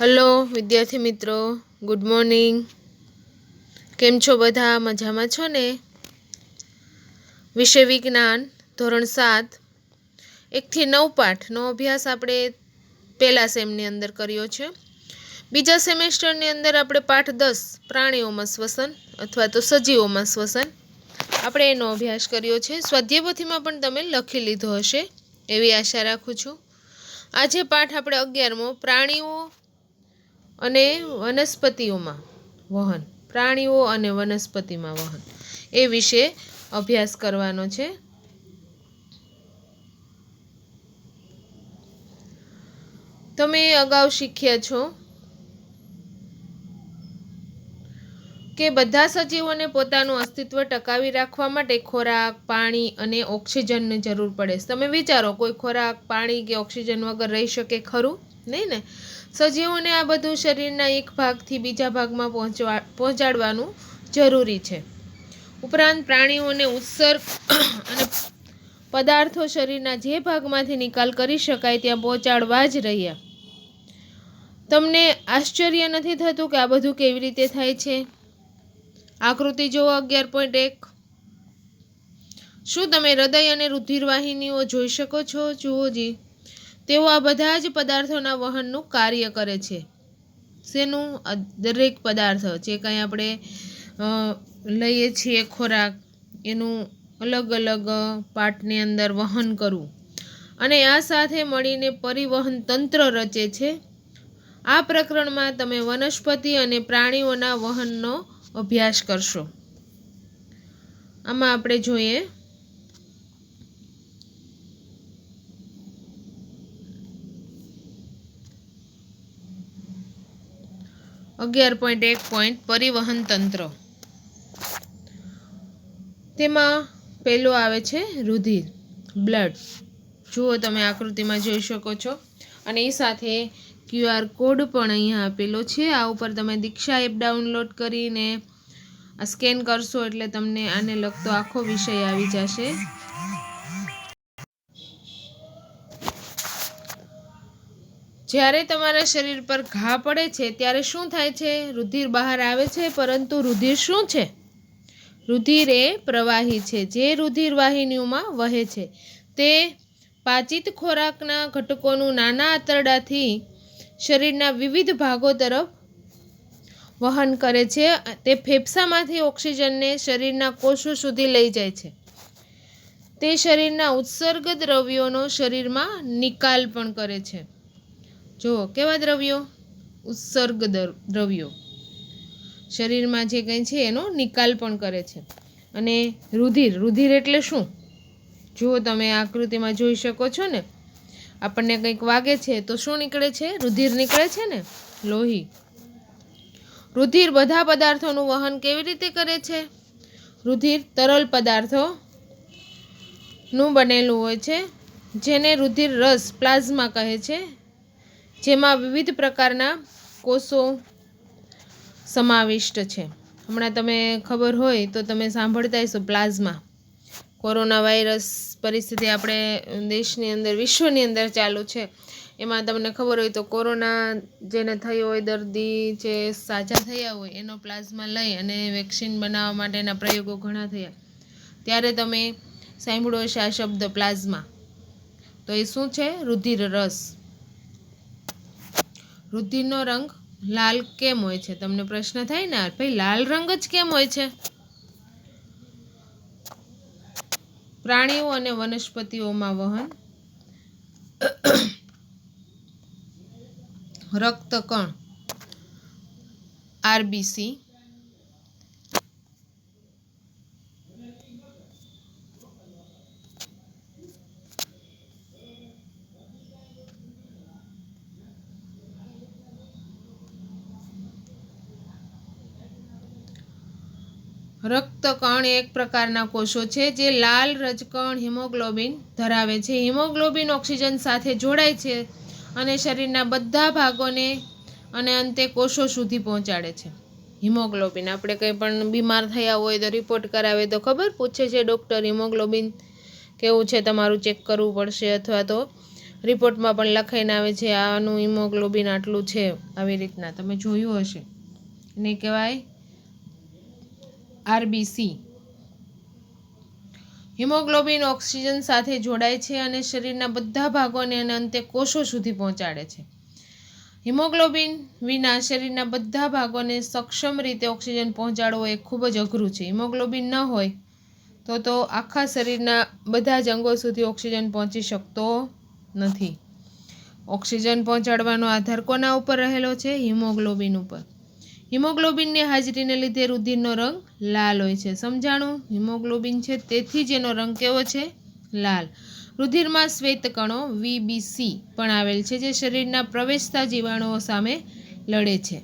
Hello, વિદ્યાર્થી મિત્રો. Good morning કેમ છો બધા? મજામાં છો ને? વિષય વિજ્ઞાન, ધોરણ સાત. એકથી નવ પાઠનો અભ્યાસ આપણે પહેલા સેમની અંદર કર્યો છે. બીજા સેમેસ્ટરની અંદર આપણે પાઠ દસ, પ્રાણીઓમાં શ્વસન અથવા તો સજીવોમાં શ્વસન. આપણે એનો અભ્યાસ કર્યો છે. સ્વાધ્યાયપોથીમાં પણ તમે લખી લીધો હશે. એવી આશા રાખું છું. આજે પાઠ આપણે અગિયારમો, પ્રાણીઓ અને વનસ્પતિઓમાં વહન, પ્રાણીઓ અને વનસ્પતિમાં વહન. એ વિશે અભ્યાસ કરવાનો છે. તમે અગાઉ શીખ્યા છો કે બધા સજીવોને પોતાનું અસ્તિત્વ ટકાવી રાખવા માટે ખોરાક, પાણી અને ઓક્સિજનની જરૂર પડે તમે વિચારો, કોઈ ખોરાક, પાણી કે ઓક્સિજન વગર રહી શકે ખરું? નહીં ને? સજીવોને આ બધું શરીરના એક ભાગથી બીજા ભાગમાં પહોંચવા પહોંચાડવાનું જરૂરી છે. ઉપરાંત પ્રાણીઓને ઉત્સર્ગ અને પદાર્થો શરીરના જે ભાગમાંથી નિકાલ કરી શકાય ત્યાં પહોંચાડવા જ રહ્યા. તમને આશ્ચર્ય નથી થતું કે આ બધું કેવી રીતે થાય છે? આકૃતિ જુઓ અગિયાર પોઈન્ટ એક. શું તમે હૃદય અને રુધિરવાહિનીઓ જોઈ શકો છો? જુઓ જી. તેઓ આ બધા જ પદાર્થોના વહનનું કાર્ય કરે છે. શેનું? દરેક પદાર્થ જે કંઈ આપણે લઈએ છીએ ખોરાક, એનું અલગ અલગ પાર્ટની અંદર વહન કરવું. અને આ સાથે મળીને પરિવહન તંત્ર રચે છે. આ પ્રકરણમાં તમે વનસ્પતિ અને પ્રાણીઓના વહનનો અભ્યાસ કરશો. આમાં આપણે જોઈએ અગિયાર પોઈન્ટ એક પોઈન્ટ પરિવહન તંત્ર. તેમાં પહેલો આવે છે રુધિર બ્લડ જુઓ તમે આકૃતિમાં જોઈ શકો છો. અને એ સાથે ક્યુઆર કોડ પણ અહીંયા આપેલો છે. આ ઉપર તમે દીક્ષા એપ ડાઉનલોડ કરીને આ સ્કેન કરશો એટલે તમને આને લગતો આખો વિષય આવી જશે. જ્યારે તમારા શરીર પર ઘા પડે છે, ત્યારે શું થાય છે? રુધિર બહાર આવે છે, પરંતુ રુધિર શું છે? રુધિર એ પ્રવાહી છે, જે રુધિર વાહિનીઓમાં વહે છે. તે પાચિત ખોરાકના ઘટકોનું નાના આંતરડાથી શરીરના વિવિધ ભાગો તરફ વહન કરે છે, તે ફેફસામાંથી ઓક્સિજનને શરીરના કોષો સુધી લઈ જાય છે. તે શરીરના ઉત્સર્ગ દ્રવ્યોનો શરીરમાં નિકાલ પણ કરે છે. જુઓ કેવા દ્રવ્યો? ઉત્સર્ગ દ્રવ્યો. શરીરમાં જે કંઈ છે, એનો નિકાલ પણ કરે છે. અને રુધિર રુધિર એટલે શું? જુઓ તમે આકૃતિમાં જોઈ શકો છો ને, આપણને કંઈક વાગે છે, તો શું નીકળે છે? રુધિર નીકળે છે ને? લોહી. રુધિર બધા પદાર્થોનું વહન કેવી રીતે કરે છે? રુધિર તરલ પદાર્થો નું બનેલું હોય છે, જેને રુધિર રસ પ્લાઝમા કહે છે. જેમાં વિવિધ પ્રકારના કોષો સમાવિષ્ટ છે. હમણાં તમે ખબર હોય તો તમે સાંભળતા હશો પ્લાઝમા. કોરોના વાયરસ પરિસ્થિતિ આપણે દેશની અંદર, વિશ્વની અંદર ચાલુ છે. એમાં તમને ખબર હોય તો કોરોના જેને થયો હોય, દર્દી જે સાજા થયા હોય, એનો પ્લાઝમા લઈ અને વેક્સિન બનાવવા માટેના પ્રયોગો ઘણા થયા. ત્યારે તમે સાંભળો હશે આ શબ્દ પ્લાઝમા. તો એ શું છે? રુધિર રસ. રુધિરનો રંગ લાલ કેમ હોય છે? તમને પ્રશ્ન થાય ને ભાઈ લાલ રંગ જ કેમ હોય છે? પ્રાણીઓ અને વનસ્પતિઓમાં વહન રક્તકણ આરબીસી રક્તકણ એક પ્રકારના કોષો છે જે લાલ રજકણ હિમોગ્લોબિન ધરાવે છે. હિમોગ્લોબિન ઓક્સિજન સાથે જોડાય છે અને શરીરના બધા ભાગોને અને અંતે કોષો સુધી પહોંચાડે છે. હિમોગ્લોબિન, આપણે કંઈ પણ બીમાર થયા હોય તો રિપોર્ટ કરાવે તો ખબર? પૂછે છે ડૉક્ટર હિમોગ્લોબિન કેવું છે? તમારું ચેક કરવું પડશે. અથવા તો રિપોર્ટમાં પણ લખાઈને આવે છે, આનું હિમોગ્લોબિન આટલું છે. આવી રીતના. તમે જોયું હશે. એને કહેવાય આરબીસી. હિમોગ્લોબિન ઓક્સિજન સાથે જોડાય છે અને શરીરના બધા ભાગોને અને અંતે કોષો સુધી પહોંચાડે છે. હિમોગ્લોબિન વિના શરીરના બધા ભાગોને સક્ષમ રીતે ઓક્સિજન પહોંચાડવો એ ખૂબ જ અઘરું છે. હિમોગ્લોબિન ન હોય તો તો આખા શરીરના બધા જ અંગો સુધી ઓક્સિજન પહોંચી શકતો નથી. ઓક્સિજન પહોંચાડવાનો આધાર કોના ઉપર રહેલો છે? હિમોગ્લોબિન ઉપર. હિમોગ્લોબિનની હાજરીને લીધે રુધિરનો રંગ લાલ હોય છે. સમજાણું? હિમોગ્લોબિન છે, તેથી જ એનો રંગ કેવો છે? લાલ. રુધિરમાં શ્વેતકણો વીબીસી પણ આવેલ છે, જે શરીરના પ્રવેશતા જીવાણુઓ સામે લડે છે.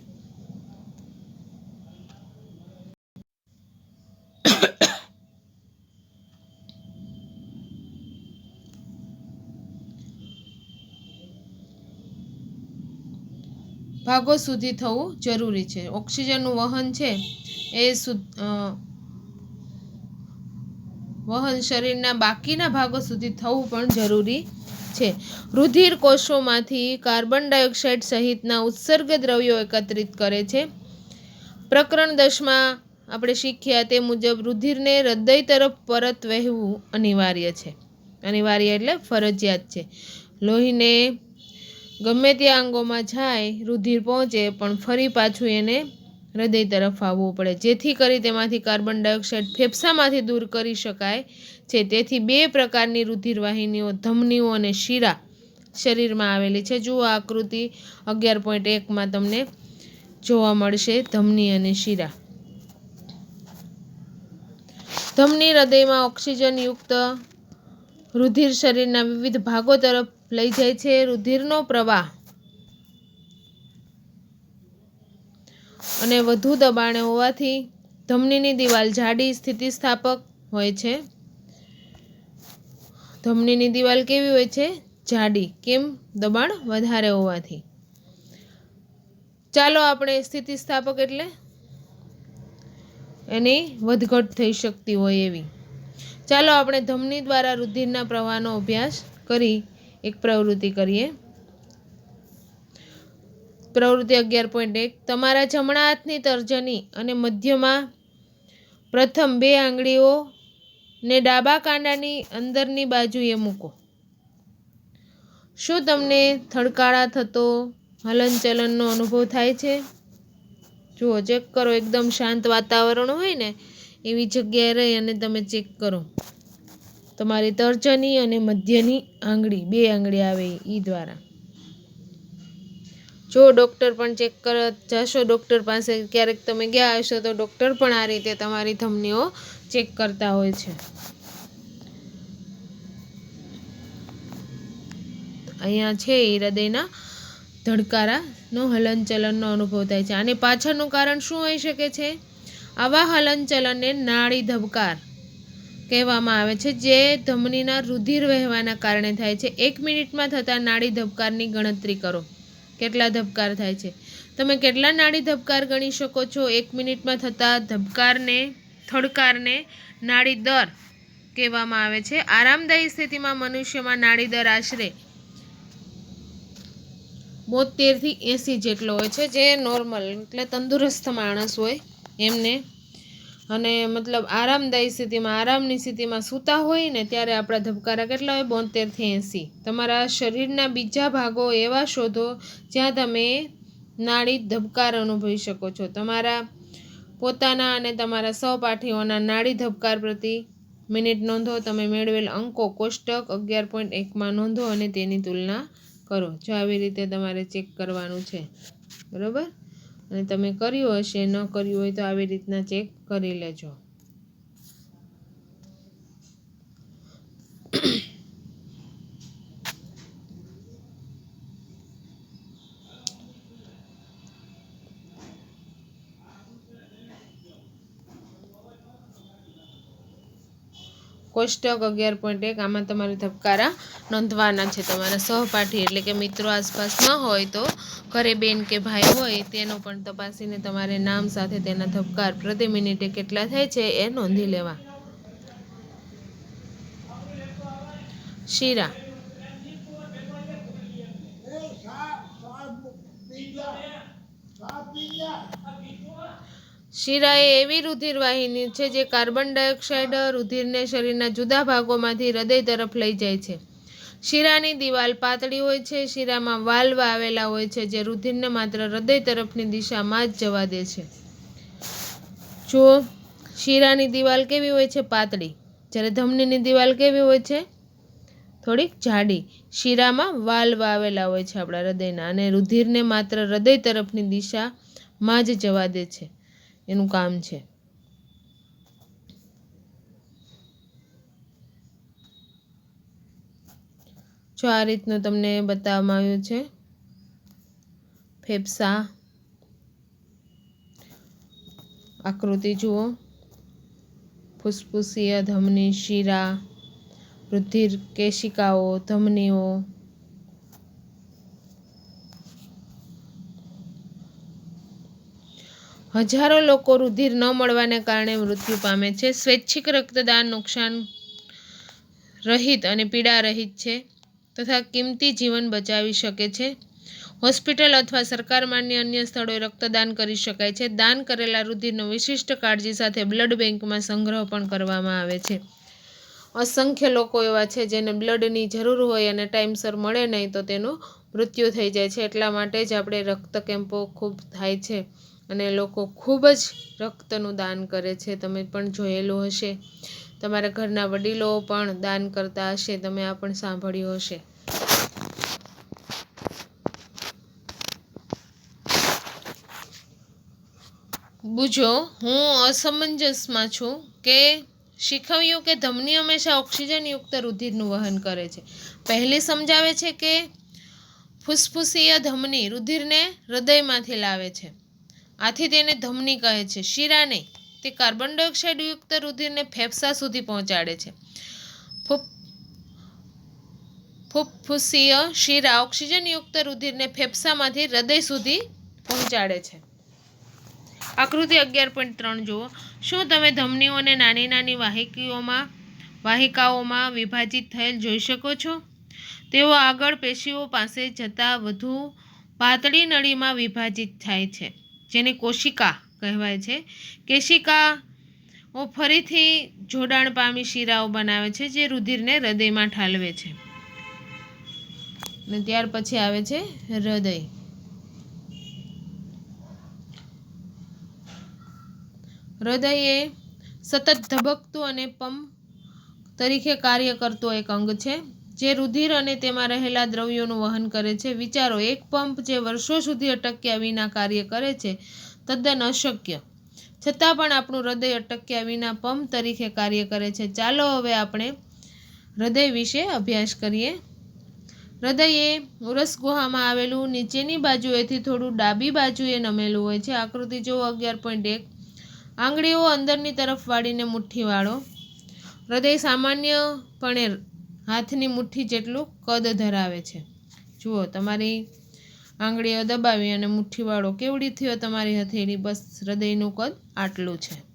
ભાગો સુધી થવું જરૂરી છે. ઓક્સિજનનું વહન છે એ વહન શરીરના બાકીના ભાગો સુધી થવું પણ જરૂરી છે. રુધિર કોષોમાંથી કાર્બન ડાયોક્સાઇડ સહિતના ઉત્સર્ગ દ્રવ્યો એકત્રિત કરે છે. પ્રકરણ દસમાં આપણે શીખ્યા તે મુજબ રુધિરને હૃદય તરફ પરત વહેવું અનિવાર્ય છે. અનિવાર્ય એટલે ફરજિયાત છે. લોહીને ગમે તે અંગોમાં જાય, રુધિર પહોંચે, પણ ફરી પાછું એને હૃદય તરફ આવવું પડે. જેથી કરી તેમાંથી કાર્બન ડાયોક્સાઇડ ફેફસામાંથી દૂર કરી શકાય છે. તેથી બે પ્રકારની રુધિર વાહિનીઓ, ધમનીઓ અને શીરા શરીરમાં આવેલી છે. જુઓ આકૃતિ અગિયાર પોઈન્ટ એકમાં તમને જોવા મળશે ધમની અને શીરા. ધમની હૃદયમાં ઓક્સિજનયુક્ત રુધિર શરીરના વિવિધ ભાગો તરફ લઈ જાય છે રુધિરનો પ્રવાહ. અને વધુ દબાણે હોવાથી ધમનીની દિવાલ જાડી સ્થિતિસ્થાપક હોય છે. ધમનીની દિવાલ કેવી હોય છે? જાડી. કેમ? દબાણ વધારે હોવાથી. ચાલો આપણે સ્થિતિસ્થાપક એટલે એની વધઘટ થઈ શકતી હોય એવી. ચાલો આપણે ધમની દ્વારા રુધિરના પ્રવાહનો અભ્યાસ કરી એક પ્રવૃત્તિ કરીએ. પ્રવૃત્તિ અગિયાર પોઈન્ટ એક, તમારા જમણા હાથની તર્જની અને મધ્યમાં પ્રથમ બે આંગળીઓ ને ડાબા કાંડાની અંદરની બાજુએ મૂકો. શું તમને થડકાળા થતો હલનચલનનો અનુભવ થાય છે? જુઓ ચેક કરો. એકદમ શાંત વાતાવરણ હોય ને, એવી જગ્યાએ રહી અને તમે ચેક કરો. તમારી તર્જની અને મધ્યની આંગળી, બે આંગળી આવે એ દ્વારા. જો ડૉક્ટર પણ ચેક કર, જશો ડૉક્ટર પાસે, ક્યારેક તમે ગયા હશો તો ડૉક્ટર પણ આ રીતે તમારી ધમનીઓ ચેક કરતા હોય છે. અહીંયા છે એ હૃદયના ધડકારાનો હલનચલનનો અનુભવ થાય છે. અને પાછળનું કારણ શું હોઈ શકે છે? આવા હલનચલનને નાડી ધબકાર કહેવામાં આવે છે, જે ધમનીના રુધિર વહેવાના કારણે થાય છે. એક મિનિટમાં થતા નાડી ધબકારની ગણતરી કરો. કેટલા ધબકાર થાય છે? તમે કેટલા નાડી ધબકાર ગણી શકો છો? એક મિનિટમાં થતા ધબકારને, થડકારને નાડી દર કહેવામાં આવે છે. આરામદાયી સ્થિતિમાં મનુષ્યમાં નાડી દર આશરે બોતેરથી એંસી જેટલો હોય છે, જે નોર્મલ એટલે તંદુરસ્ત માણસ હોય એમને અને મતલબ આરામદાયી સ્થિતિમાં, આરામની સ્થિતિમાં સૂતા હોય ને ત્યારે આપણા ધબકારા કેટલા હોય? બોતેરથી એંસી. તમારા શરીરના બીજા ભાગો એવા શોધો જ્યાં તમે નાડી ધબકાર અનુભવી શકો છો. તમારા પોતાના અને તમારા સહપાઠીઓના નાડી ધબકાર પ્રતિ મિનિટ નોંધો. તમે મેળવેલ અંકો કોષ્ટક અગિયાર પોઈન્ટ એકમાં નોંધો અને તેની તુલના કરો. જો આવી રીતે તમારે ચેક કરવાનું છે. બરાબર? અને તમે કર્યું હશે, ન કર્યું હોય તો આવી રીતના ચેક કરી લેજો. કોષ્ટક અગિયાર પોઈન્ટ એક, આમાં તમારે ધબકારા નોંધવાના છે. તમારા સહપાઠી એટલે કે મિત્રો આસપાસ ન હોય તો ઘરે બેન કે ભાઈ હોય, તેનો પણ તપાસીને તમારે નામ સાથે તેના ધબકાર પ્રતિ મિનિટે કેટલા થાય છે એ નોંધી લેવા. શીરા. શિરા એ એવી રુધિર વાહિની છે જે કાર્બન ડાયોક્સાઇડ, રુધિરને શરીરના જુદા ભાગોમાંથી હૃદય તરફ લઈ જાય છે. શિરાની દિવાલ પાતળી હોય છે, શીરામાં વાલ્વ આવેલા હોય છે, જે રુધિરને માત્ર હૃદય તરફની દિશામાં જ જવા દે છે. જો શીરાની દિવાલ કેવી હોય છે? પાતળી. જ્યારે ધમનીની દિવાલ કેવી હોય છે? થોડીક જાડી. શીરામાં વાલ્વ આવેલા હોય છે આપણા હૃદયના અને રુધિરને માત્ર હૃદય તરફની દિશામાં જ જવા દે છે. એનું કામ છે. જો આ રીતનું તમને બતાવવામાં આવ્યું છે. ફેફસા. આકૃતિ જુઓ. ફુસફુસીય ધમની, શીરા, રુધિર કેશિકાઓ, ધમનીઓ. હજારો લોકો રુધિર ન મળવાને કારણે મૃત્યુ પામે છે. સ્વૈચ્છિક રક્તદાન નુકસાન રહિત અને પીડા રહિત છે. તથા કિંમતી જીવન બચાવી શકે છે. હોસ્પિટલ અથવા સરકાર માન્ય અન્ય સ્થળોએ રક્તદાન કરી શકાય છે. દાન કરેલા રુધિરનો વિશિષ્ટ કાળજી સાથે બ્લડ બેંકમાં સંગ્રહ પણ કરવામાં આવે છે. અસંખ્ય લોકો એવા છે જેને બ્લડની જરૂર હોય અને ટાઈમસર મળે નહીં તો તેનું મૃત્યુ થઈ જાય છે. એટલા માટે જ આપણે રક્ત કેમ્પો ખૂબ થાય છે અને લોકો ખૂબ જ રક્તનું દાન કરે છે. તમે પણ જોયેલું હશે. તમારા ઘરના વડીલો પણ દાન કરતા હશે, તમે આ પણ સાંભળ્યું હશે. બુજો, હું અસમંજસમાં છું કે શીખવ્યું કે ધમની હંમેશા ઓક્સિજનયુક્ત રુધિરનું વહન કરે છે. પહેલી સમજાવે છે કે ફુસફુસીય ધમની રુધિરને હૃદયમાંથી લાવે છે. આથી તેને ધમની કહે છે. શીરાને તે કાર્બન ડાયોક્સાઇડ યુક્ત રુધિરને ફેફસા સુધી પહોંચાડે છે. ફૂફૂસીય શીરા ઓક્સિજનયુક્ત રુધિરને ફેફસામાંથી હૃદય સુધી પહોંચાડે છે. આકૃતિ અગિયાર પોઈન્ટ ત્રણ જુઓ. શું તમે ધમનીઓને નાની નાની વાહિકીઓમાં, વાહિકાઓમાં વિભાજિત થયેલ જોઈ શકો છો? તેઓ આગળ પેશીઓ પાસે જતાં વધુ પાતળી નળીમાં વિભાજિત થાય છે, જેને કોશિકા કહેવાય છે. કેશિકાઓ ફરીથી જોડાણ પામી શિરાઓ બનાવે છે જે રુધિરને હૃદયમાં ઠાલવે છે. અને ત્યાર પછી આવે છે હૃદય. હૃદય એ સતત ધબકતું અને પંપ તરીકે કાર્ય કરતો એક અંગ છે, જે રુધિર અને તેમાં રહેલા દ્રવ્યોનું વહન કરે છે. વિચારો, એક પંપ જે વર્ષો સુધી અટક્યા વિના કાર્ય કરે છે તદ્દન અશક્ય. છતાં પણ આપણું હૃદય અટક્યા વિના પંપ તરીકે કાર્ય કરે છે. ચાલો હવે આપણે હૃદય વિશે અભ્યાસ કરીએ. હૃદય એ ઉરસ ગુહામાં આવેલું, નીચેની બાજુએથી થોડું ડાબી બાજુએ નમેલું હોય છે. આકૃતિ જો અગિયાર પોઈન્ટ એક. આંગળીઓ અંદરની તરફ વાળીને મુઠ્ઠી વાળો. હૃદય સામાન્યપણે હાથની મુઠ્ઠી જેટલું કદ ધરાવે છે. જુઓ, તમારી આંગળીઓ દબાવી અને મુઠ્ઠી વાળો કેવડી થયો તમારી હથેળી? બસ હૃદયનું કદ આટલું છે.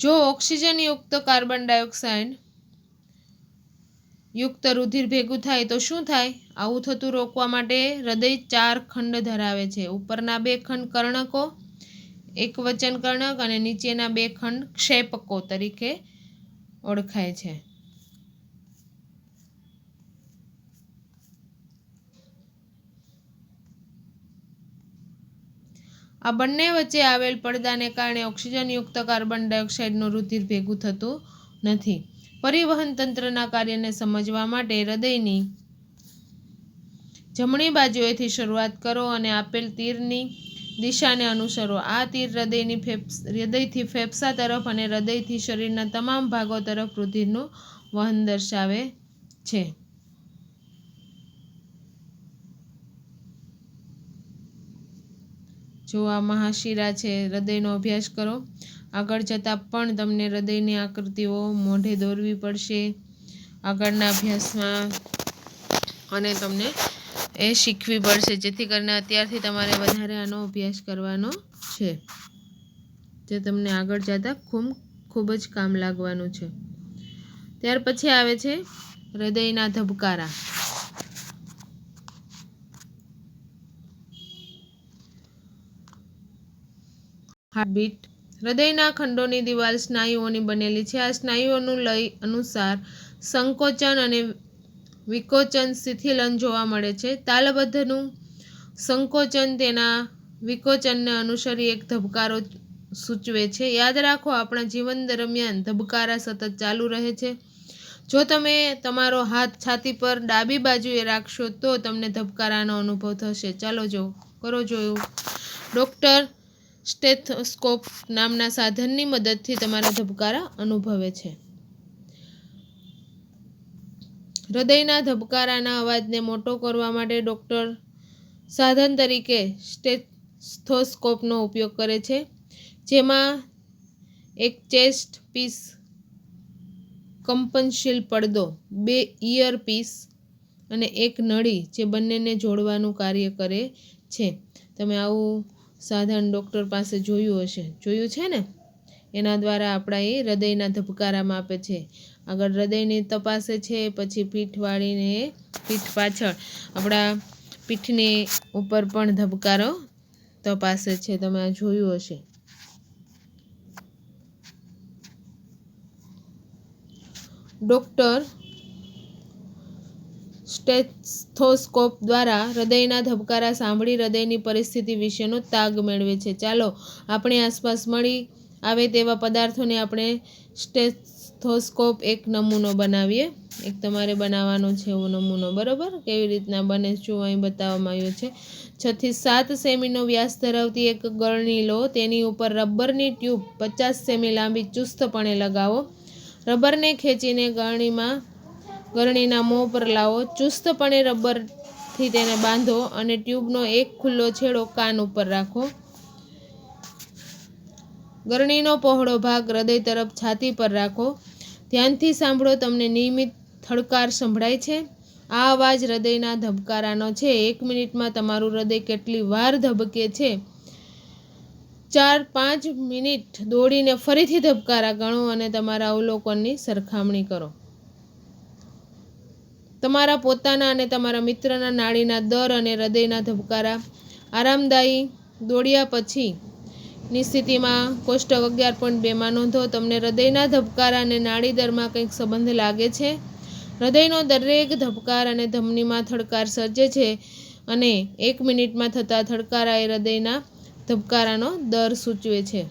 જો ઓક્સિજનયુક્ત કાર્બન ડાયોક્સાઇડ યુક્ત રુધિર ભેગું થાય તો શું થાય? આવું થતું રોકવા માટે હૃદય ચાર ખંડ ધરાવે છે. ઉપરના બે ખંડ કર્ણકો એક વચન કર્ણક અને નીચેના બે ખંડ ક્ષેપકો તરીકે ઓળખાય છે. આ બંને વચ્ચે આવેલ પડદાને કારણે ઓક્સિજનયુક્ત કાર્બન ડાયોક્સાઇડનું રુધિર ભેગું થતું નથી. પરિવહન તંત્રના કાર્યને સમજવા માટે હૃદયની જમણી બાજુએથી શરૂઆત કરો અને આપેલ તીરની દિશાને અનુસરો. આ તીર હૃદયની હૃદયથી ફેફસા તરફ અને હૃદયથી શરીરના તમામ ભાગો તરફ રુધિરનું વહન દર્શાવે છે. જો આ મહાશિરા છે, હૃદયનો અભ્યાસ કરો. આગળ જતાં પણ તમને હૃદયની આકૃતિઓ મોઢે દોરવી પડશે. આગળના અભ્યાસમાં અને તમને એ શીખવી પડશે, જેથી કરીને અત્યારથી તમારે વધારે આનો અભ્યાસ કરવાનો છે. જે તમને આગળ જતાં ખૂબ ખૂબ જ કામ લાગવાનું છે. ત્યાર પછી આવે છે હૃદયના ધબકારા. હાર્ટબીટ હૃદયના ખંડોની દિવાલ સ્નાયુઓની બનેલી છે. આ સ્નાયુઓનું લય અનુસાર સંકોચન અને વિકોચન શિથિલન જોવા મળે છે. તાલબદ્ધનું સંકોચન તેના વિકોચનને અનુસરી એક ધબકારો સૂચવે છે. યાદ રાખો, આપણા જીવન દરમિયાન ધબકારા સતત ચાલુ રહે છે. જો તમે તમારો હાથ છાતી પર ડાબી બાજુએ રાખશો, તો તમને ધબકારાનો અનુભવ થશે. ચાલો જો, કરો જોયું. ડૉક્ટર સ્ટેથોસ્કોપ નામના સાધનની મદદથી તમારા ધબકારા અનુભવે છે. હૃદયના ધબકારાના અવાજને મોટો કરવા માટે ડૉક્ટર સાધન તરીકે સ્ટેથોસ્કોપનો ઉપયોગ કરે છે, જેમાં એક ચેસ્ટ પીસ, કંપનશીલ પડદો, બે ઇયર પીસ અને એક નળી જે બંનેને જોડવાનું કાર્ય કરે છે. તમે આવું સાધન ડૉક્ટર પાસે જોયું હશે. જોયું છે ને? એના દ્વારા આપણા એ હૃદયના ધબકારા માપે છે. આગળ હૃદયની તપાસે છે, પછી પીઠ વાળીને પીઠ પાછળ આપણા પીઠની ઉપર પણ ધબકારો તપાસે છે. તમે આ જોયું હશે. ડૉક્ટર સ્ટેથોસ્કોપ દ્વારા હૃદયના ધબકારા સાંભળી હૃદયની પરિસ્થિતિ વિશેનો તાગ મેળવે છે. ચાલો, આપણી આસપાસ મળી આવે તેવા પદાર્થોને આપણે સ્ટેથોસ્કોપ એક નમૂનો બનાવીએ. એક તમારે બનાવવાનો છે એવો નમૂનો, બરાબર? કેવી રીતના બને શું અહીં બતાવવામાં આવ્યું છે? છથી સાત સેમીનો વ્યાસ ધરાવતી એક ગળણી લો, તેની ઉપર રબરની ટ્યુબ પચાસ સેમી લાંબી ચુસ્તપણે લગાવો. રબરને ખેંચીને ગળણીમાં, ગળણીના મોં પર લાવો. ચુસ્તપણે રબરથી તેને બાંધો અને ટ્યુબનો એક ખુલ્લો છેડો કાન ઉપર રાખો. ગરણીનો પહોળો ભાગ હૃદય તરફ છાતી પર રાખો. ધ્યાનથી સાંભળો, તમને નિયમિત થડકાર સંભળાય છે. આ અવાજ હૃદયના ધબકારાનો છે. એક મિનિટમાં તમારું હૃદય કેટલી વાર ધબકે છે? ચાર, પાંચ મિનિટ દોડીને ફરીથી ધબકારા ગણો અને તમારા અવલોકનની સરખામણી કરો. તમારા પોતાના અને તમારા મિત્રના નાડીના દર અને હૃદયના ધબકારા આરામદાયી દોડ્યા પછી ની સ્થિતિમાં કોષ્ટક અગિયાર પોઈન્ટ બેમાં નોંધો, તમને હૃદયના ધબકારા અને નાડી દરમાં કંઈક સંબંધ લાગે છે? હૃદયનો દરેક ધબકાર અને ધમનીમાં થડકાર સર્જે છે અને એક મિનિટમાં થતા થડકારા એ હૃદયના ધબકારાનો દર સૂચવે છે.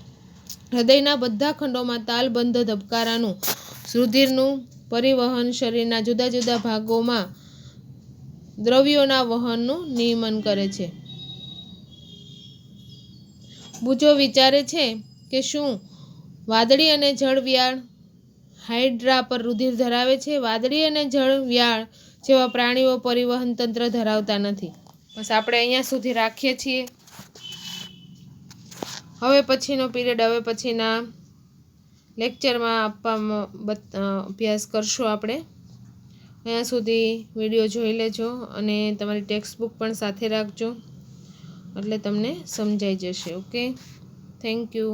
હૃદયના બધા ખંડોમાં તાલબંધ ધબકારાનું રુધિરનું પરિવહન શરીરના જુદા જુદા ભાગોમાં દ્રવ્યોના વહનનું નિયમન કરે છે. બુજો વિચારે છે કે શું? વાદળી અને જળવ્યાળ હાઇડ્રા પર રુધિર ધરાવે છે. વાદળી અને જળવ્યાળ જેવા પ્રાણીઓ પરિવહન તંત્ર ધરાવતા નથી. બસ આપણે અહીંયા સુધી રાખીએ છીએ. હવે પછીનો પીરિયડ, હવે પછીના લેક્ચરમાં આપવામાં અભ્યાસ કરશું આપણે. અહીંયા સુધી વીડિયો જોઈ લેજો અને તમારી ટેક્સ્ટ બુક પણ સાથે રાખજો. એટલે તમને સમજાઈ જશે ઓકે? Thank you